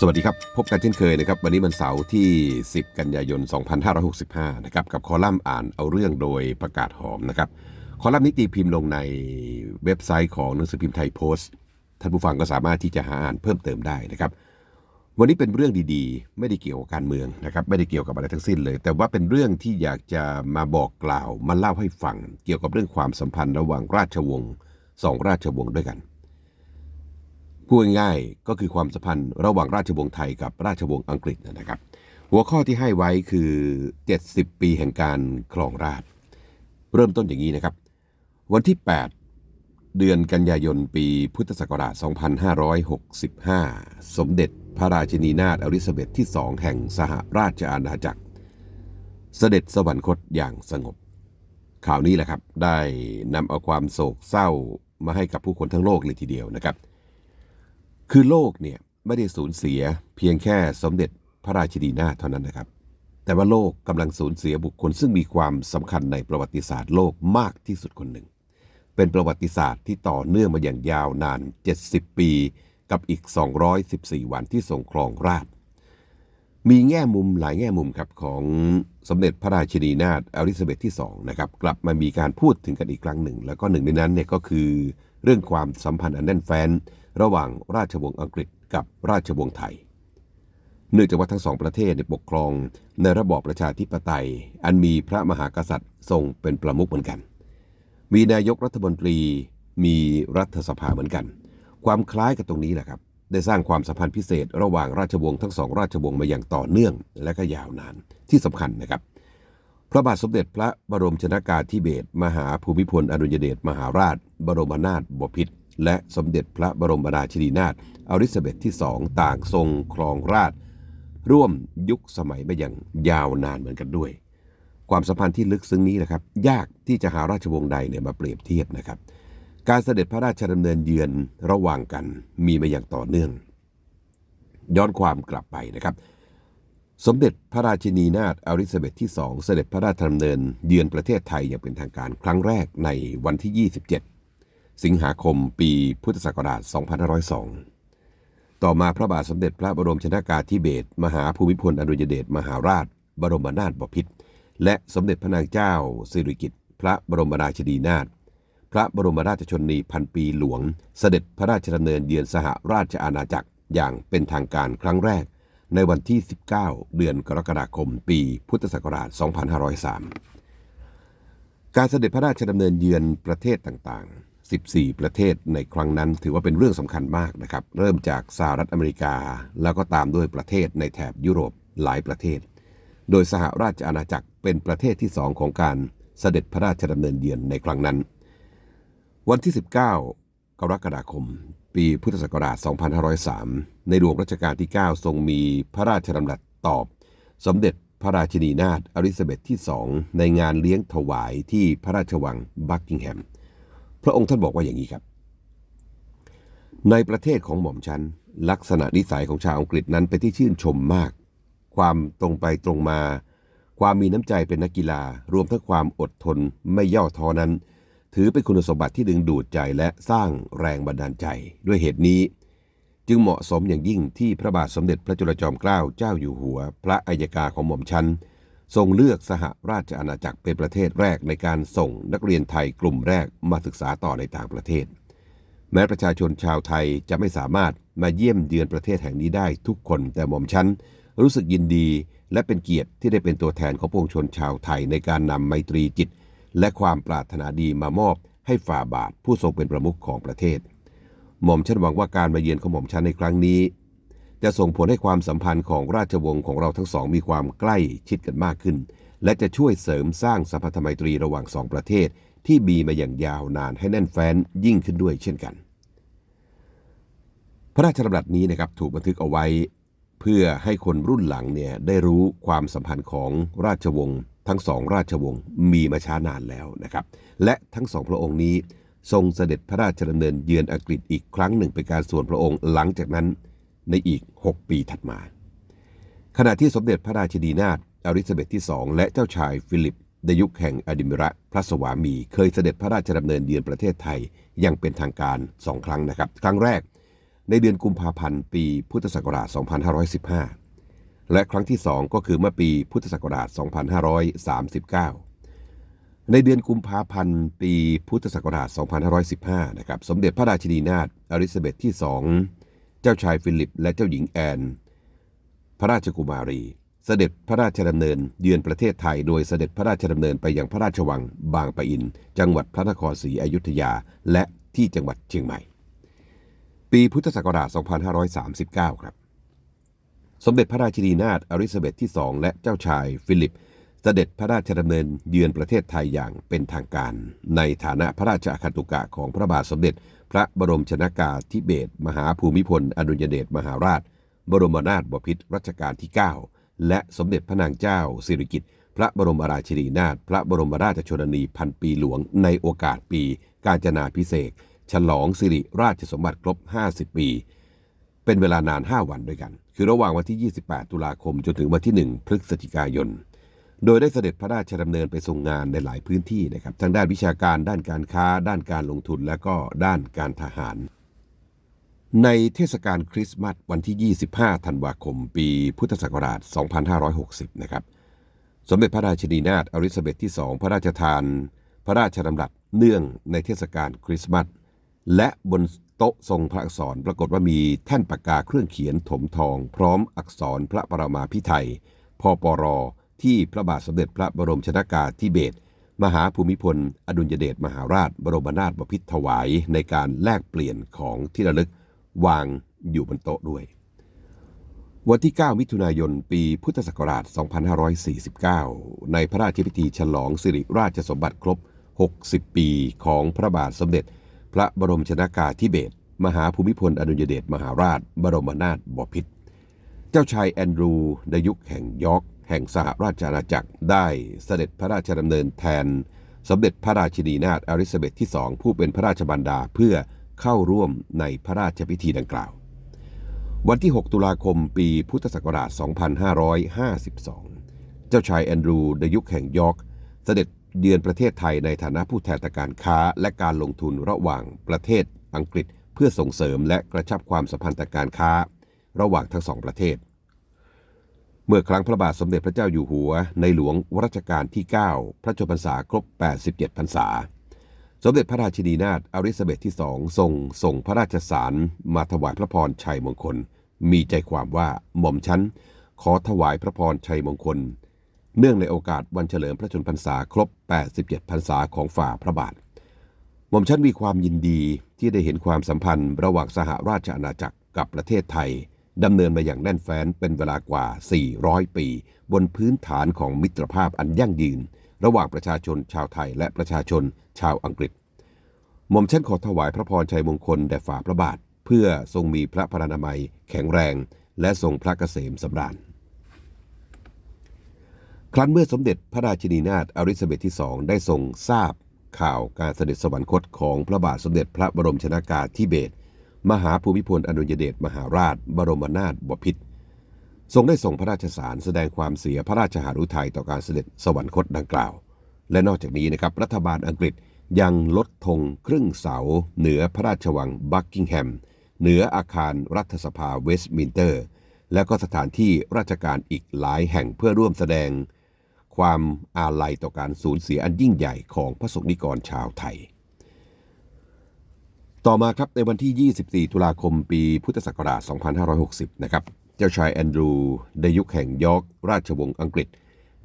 สวัสดีครับ พบกันเช่นเคยนะครับ วันนี้มันเสาร์ที่ 10 กันยายน 2565 นะครับ กับคอลัมน์อ่านเอาเรื่องโดยประกาศหอมนะครับ คอลัมน์นี้ตีพิมพ์ลงในเว็บไซต์ของหนังสือพิมพ์ไทยโพสต์ ท่านผู้ฟังก็สามารถที่จะหาอ่านเพิ่มเติมได้นะครับ วันนี้เป็นเรื่องดีๆ ไม่ได้เกี่ยวกับการเมืองนะครับ ไม่ได้เกี่ยวกับอะไรทั้งสิ้นเลย แต่ว่าเป็นเรื่องที่อยากจะมาบอกกล่าว มาเล่าให้ฟัง เกี่ยวกับเรื่องความสัมพันธ์ระหว่างราชวงศ์สองราชวงศ์ด้วยกัน พูดง่ายๆก็คือความสัมพันธ์ระหว่างราชวงศ์ไทยกับราชวงศ์อังกฤษนะครับ หัวข้อที่ให้ไว้คือ 70 ปีแห่งการครองราชเริ่มต้นอย่างนี้นะครับ วันที่ 8 เดือนกันยายนปีพุทธศักราช 2565 สมเด็จพระราชินีนาถอลิซาเบธที่สองแห่งสหราชอาณาจักร เสด็จสวรรคตอย่างสงบ ข่าวนี้แหละครับ ได้นำเอาความโศกเศร้ามาให้กับผู้คนทั้งโลกเลยทีเดียวนะครับ คือโลกเนี่ยไม่ได้สูญเสียเพียงแค่สมเด็จพระราชินีนาถเท่านั้นนะครับ แต่ว่าโลกกำลังสูญเสียบุคคล ซึ่งมีความสำคัญในประวัติศาสตร์โลกมากที่สุดคนหนึ่ง เป็นประวัติศาสตร์ที่ต่อเนื่องมาอย่างยาวนาน 70 ปี กับอีก 214 วันที่ทรงครองราชมีแง่มุมหลายแง่มุมครับของสมเด็จพระราชินีนาถอลิซาเบธที่2นะครับกลับมามีการพูดถึงกันอีกครั้งหนึ่ง แล้วก็หนึ่งในนั้นเนี่ยก็คือเรื่องความสัมพันธ์อันแน่นแฟ้น ระหว่างราชวงศ์อังกฤษกับราชวงศ์ไทย เนื่องจากว่าทั้งสองประเทศเนี่ยปกครองในระบอบประชาธิปไตย อันมีพระมหากษัตริย์ทรงเป็นประมุขเหมือนกัน มีนายกรัฐมนตรี มีรัฐสภาเหมือนกัน ความคล้ายกับตรงนี้แหละครับ ได้สร้างความสัมพันธ์พิเศษ ระหว่างราชวงศ์ทั้งสองราชวงศ์มาอย่างต่อเนื่องและก็ยาวนานที่สำคัญนะครับพระบาทสมเด็จพระบรมชนากาธิเบศรมหาภูมิพลอดุลยเดชมหาราช บรมนาถบพิตร และสมเด็จพระบรมราชินีนาถอลิซาเบธที่สองต่างทรงครองราชร่วมยุคสมัยมาอย่างยาวนานเหมือนกันด้วย ความสัมพันธ์ที่ลึกซึ้งนี้นะครับ ยากที่จะหาราชวงศ์ใดเนี่ยมาเปรียบเทียบนะครับ การเสด็จพระราชดำเนินเยือนระหว่างกันมีมาอย่างต่อเนื่อง ย้อนความกลับไปนะครับ สมเด็จพระราชินีนาถอลิซาเบธที่สองเสด็จพระราชดำเนินเยือนประเทศไทยอย่างเป็นทางการครั้งแรกในวันที่ 27 สิงหาคมปีพุทธศักราช 2502 ต่อมาพระบาทสมเด็จพระบรมชนากาธิเบศรมหาภูมิพลอดุลยเดชมหาราช บรมนาถบพิตรและสมเด็จพระนางเจ้า สิริกิติ์พระบรมราชินีนาถพระบรมราชชนนีพันปีหลวง เสด็จพระราชดำเนินเยือนสหราชอาณาจักรอย่างเป็นทางการครั้งแรก ในวันที่ 19 เดือนกรกฎาคม ปีพุทธศักราช 2503 การเสด็จพระราชดำเนินเยือนประเทศต่างๆ 14 ประเทศในครั้งนั้น ถือว่าเป็นเรื่องสำคัญมากนะครับ เริ่มจากสหรัฐอเมริกา แล้วก็ตามด้วยประเทศในแถบยุโรปหลายประเทศ โดยสหราชอาณาจักรเป็นประเทศที่สองของการเสด็จพระราชดำเนินเยือนในครั้งนั้น วันที่ 19 กรกฎาคม ปีพุทธศักราช 2503 ในหลวงรัชกาลที่ 9 ทรงมีพระราชดำรัสตอบ สมเด็จพระราชินีนาถอลิซาเบธที่สองในงานเลี้ยงถวายที่พระราชวังบักกิงแฮม พระองค์ท่านบอกว่าอย่างนี้ครับ ในประเทศของหม่อมชันลักษณะนิสัยของชาวอังกฤษนั้นเป็นที่ชื่นชมมาก ความตรงไปตรงมา ความมีน้ำใจเป็นนักกีฬา รวมทั้งความอดทนไม่ย่อท้อนั้น ถือเป็นคุณสมบัติที่ดึงดูดใจและสร้างแรงบันดาลใจ ด้วยเหตุนี้ จึงเหมาะสมอย่างยิ่งที่พระบาทสมเด็จพระจุลจอมเกล้าเจ้าอยู่หัว พระอัยการของหม่อมชัน ทรงเลือกสหราชอาณาจักรเป็นประเทศแรกในการส่งนักเรียนไทยกลุ่มแรกมาศึกษาต่อในต่างประเทศ แม้ประชาชนชาวไทยจะไม่สามารถมาเยี่ยมเยือนประเทศแห่งนี้ได้ทุกคนแต่หม่อมชั้น รู้สึกยินดีและเป็นเกียรติที่ได้เป็นตัวแทนของปวงชนชาวไทยในการนำไมตรีจิต และความปรารถนาดีมามอบให้ฝ่าบาทผู้ทรงเป็นประมุขของประเทศ หม่อมฉันหวังว่าการมาเยือนของหม่อมฉันในครั้งนี้ จะส่งผลให้ความสัมพันธ์ของราชวงศ์ของเราทั้งสองมีความใกล้ชิดกันมากขึ้น และจะช่วยเสริมสร้างสัมพันธไมตรีระหว่างสองประเทศ ที่มีมาอย่างยาวนานให้แน่นแฟ้นยิ่งขึ้นด้วยเช่นกัน พระราชดำรัสนี้นะครับถูกบันทึกเอาไว้ เพื่อให้คนรุ่นหลังเนี่ยได้รู้ความสัมพันธ์ของราชวงศ์ทั้งสองราชวงศ์มีมาช้านานแล้วนะครับ และทั้งสองพระองค์นี้ ทรงเสด็จพระราชดำเนินเยือนอังกฤษอีกครั้งหนึ่งเป็นการส่วนพระองค์หลังจากนั้น ในอีก 6 ปีถัดมา ขณะที่สมเด็จพระราชินีนาถอลิซาเบธที่สองและเจ้าชายฟิลิป ในยุคแห่งอดิมิระพระสวามี เคยเสด็จพระราชดำเนินเยือนประเทศไทยอย่างเป็นทางการสองครั้งนะครับ ครั้งแรกในเดือนกุมภาพันธ์ ปีพุทธศักราช 2515 และครั้งที่ 2 ก็คือเมื่อปีพุทธศักราช 2539 ในเดือนกุมภาพันธ์ปีพุทธศักราช 2515 นะครับ สมเด็จพระราชินีนาถอลิซาเบธที่2เจ้าชายฟิลิปและเจ้าหญิงแอน พระราชกุมารี เสด็จพระราชดำเนินเยือนประเทศไทย โดยเสด็จพระราชดำเนินไปยังพระราชวังบางปะอิน จังหวัดพระนครศรีอยุธยาและที่จังหวัดเชียงใหม่ ปีพุทธศักราช 2539 ครับ สมเด็จพระราชินีนาถอลิซาเบธที่ 2 และเจ้าชายฟิลิป เสด็จพระราชดำเนินเยือนประเทศไทยอย่างเป็นทางการ ในฐานะพระราชอาคันตุกะของพระบาทสมเด็จ พระบรมชนากาธิเบศมหาภูมิพล อดุลยเดชมหาราช บรมนาถบพิตรรัชกาลที่ 9 และสมเด็จพระนางเจ้า สิริกิติ์พระบรมราชินีนาถพระบรมราชชนนีพันปีหลวงในโอกาสปีกาญจนาพิเศษกฉลองสิริราชสมบัติครบ 50 ปี เป็นเวลานาน 5 วันด้วยกัน คือระหว่างวันที่ 28 ตุลาคมจนถึงวันที่ 1 พฤศจิกายน โดยได้เสด็จพระราชดำเนินไปทรงงานในหลายพื้นที่นะครับทั้งด้านวิชาการด้านการค้า ด้านการลงทุนและก็ด้านการทหาร ในเทศกาลคริสต์มาสวันที่ 25 ธันวาคม ปีพุทธศักราช 2560 นะครับ สมเด็จพระราชินีนาถอลิซาเบธที่ 2 พระราชทาน พระราชดำรัสเนื่องในเทศกาลคริสต์มาสและบนโต๊ะทรงพระอักษรปรากฏว่ามีแท่นปากกาเครื่องเขียนถมทอง พร้อมอักษรพระประมาพิไทยพปร ที่พระบาทสมเด็จพระบรมชนากาธิเบศรมหาภูมิพล อดุลยเดชมหาราช บรมนาถบพิตรถวายในการแลกเปลี่ยนของที่ระลึกวางอยู่บนโต๊ะด้วย วันที่ 9 มิถุนายน ปีพุทธศักราช 2549 ในพระราชพิธีฉลองสิริราชสมบัติครบ 60 ปีของพระบาทสมเด็จ พระบรมชนากาธิเบศรมหาภูมิพล อดุลยเดชมหาราช บรมนาถบพิตรเจ้าชายแอนดรูในยุคแห่งยอร์ก แห่งสหราชอาณาจักรได้เสด็จพระราชดำเนินแทน สมเด็จพระราชินีนาถอลิซาเบธที่สองผู้เป็นพระราชบันดาเพื่อเข้าร่วมในพระราชพิธีดังกล่าว วันที่ 6 ตุลาคมปีพุทธศักราช 2552 เจ้าชายแอนดรูในยุคแห่งยอร์กเสด็จเยือนประเทศไทยในฐานะผู้แทนทางการค้าและการลงทุนระหว่างประเทศอังกฤษ เพื่อส่งเสริมและกระชับความสัมพันธ์ทางการค้า ระหว่างทั้งสองประเทศ เมื่อครั้งพระบาทสมเด็จพระเจ้าอยู่หัว ในหลวงรัชกาลที่ 9 พระชนมพรรษาครบ 87 พรรษา สมเด็จพระราชินีนาถอลิซาเบธที่สองทรงส่งพระราชสารมาถวายพระพรชัยมงคล มีใจความว่าหม่อมชั้น ขอถวายพระพรชัยมงคล เนื่องในโอกาสวันเฉลิมพระชนมพรรษาครบ 87 พรรษาของฝ่าพระบาทหม่อมชั้นมีความยินดีที่ได้เห็นความสัมพันธ์ ระหว่างสหราชอาณาจักรกับประเทศไทย ดำเนินมาอย่างแน่นแฟ้นเป็นเวลากว่า 400 ปี บนพื้นฐานของมิตรภาพอันยั่งยืน ระหว่างประชาชนชาวไทยและประชาชนชาวอังกฤษ หม่อมฉันขอถวายพระพรชัยมงคลแด่ฝ่าพระบาท เพื่อทรงมีพระพรานามัย แข็งแรง และทรงพระเกษมสำราญ ครั้นเมื่อสมเด็จพระราชินีนาถอลิซาเบธที่สองได้ทรงทราบข่าวการเสด็จสวรรคตของพระบาทสมเด็จพระบรมชนากาธิเบศร มหาภูมิพลอดุลยเดชมหาราช บรมนาถบพิตรทรงได้ส่งพระราชสารแสดงความเสียพระราชหฤทัยต่อการเสด็จสวรรคตดังกล่าว และนอกจากนี้นะครับรัฐบาลอังกฤษยังลดธงครึ่งเสา เหนือพระราชวังบักกิงแฮม เหนืออาคารรัฐสภาเวสต์มินเตอร์ และก็สถานที่ราชการอีกหลายแห่งเพื่อร่วมแสดง ความอาลัยต่อการสูญเสียอันยิ่งใหญ่ของพระสงฆ์นิกรชาวไทย ต่อมาครับในวันที่ 24 ตุลาคมปีพุทธศักราช 2560 นะครับ เจ้าชายแอนดรูในยุคแห่งยอร์กราชวงศ์อังกฤษ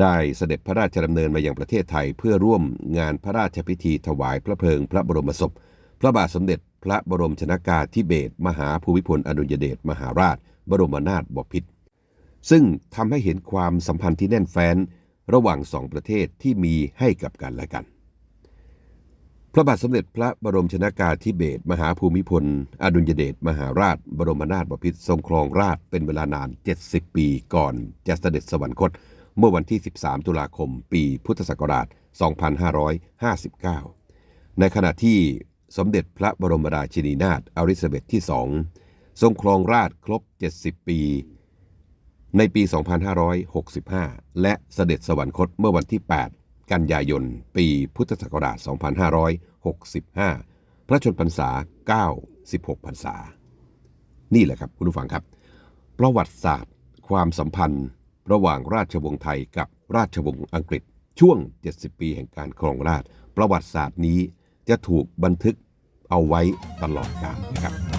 ได้เสด็จพระราชดำเนินมายังประเทศไทย เพื่อร่วมงานพระราชพิธีถวายพระเพลิงพระบรมศพ พระบาทสมเด็จพระบรมชนากาธิเบศรมหาภูมิพลอดุลยเดชมหาราช บรมนาถบพิตรซึ่งทำให้เห็นความสัมพันธ์ที่แน่นแฟ้น ระหว่างสองประเทศที่มีให้กับกันและกัน พระบาทสมเด็จพระบรมชนากาธิเบศรมหาภูมิพล อดุลยเดชมหาราช บรมนาถบพิตรทรงครองราชเป็นเวลานาน 70 ปีก่อนจะเสด็จสวรรคต เมื่อวันที่ 13 ตุลาคม ปีพุทธศักราช 2559 ในขณะที่สมเด็จพระบรมราชินีนาถอลิซาเบธที่สองทรงครองราชครบ 70 ปี ในปี 2565 และเสด็จสวรรคตเมื่อวันที่ 8 กันยายน ปีพุทธศักราช 2565 พระชนพรรษา 96พรรษา นี่แหละครับคุณผู้ฟังครับ ประวัติศาสตร์ ความสัมพันธ์ ระหว่างราชวงศ์ไทยกับราชวงศ์อังกฤษ ช่วง 70 ปีแห่งการครองราชประวัติศาสตร์นี้จะถูกบันทึกเอาไว้ตลอดกาลนะครับ